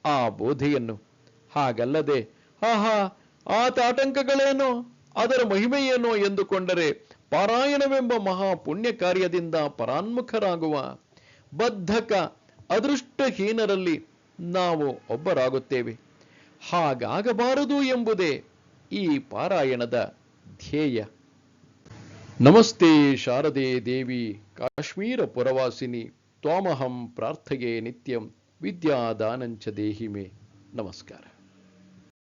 ಆ ಬೋಧೆಯನ್ನು ಹಾಗಲ್ಲದೆ, ಆಹಾ, ಆತ ಆತಂಕಗಳೇನೋ, ಅದರ ಮಹಿಮೆಯೇನೋ ಎಂದುಕೊಂಡರೆ ಪಾರಾಯಣವೆಂಬ ಮಹಾ ಪುಣ್ಯ ಕಾರ್ಯದಿಂದ ಪರಾನ್ಮುಖರಾಗುವ ಬದ್ಧಕ, ಅದೃಷ್ಟಹೀನರಲ್ಲಿ ನಾವು ಒಬ್ಬರಾಗುತ್ತೇವೆ. ಹಾಗಾಗಬಾರದು ಎಂಬುದೇ ಈ ಪಾರಾಯಣದ ಧ್ಯೇಯ. ನಮಸ್ತೆ ಶಾರದೆ ದೇವಿ, ಕಾಶ್ಮೀರ ಪುರವಾಸಿನಿ, ತ್ವಾಮಹಂ ಪ್ರಾರ್ಥಗೆ ನಿತ್ಯಂ ವಿದ್ಯಾದಾನಂಚ ದೇಹಿಮೆ. ನಮಸ್ಕಾರ.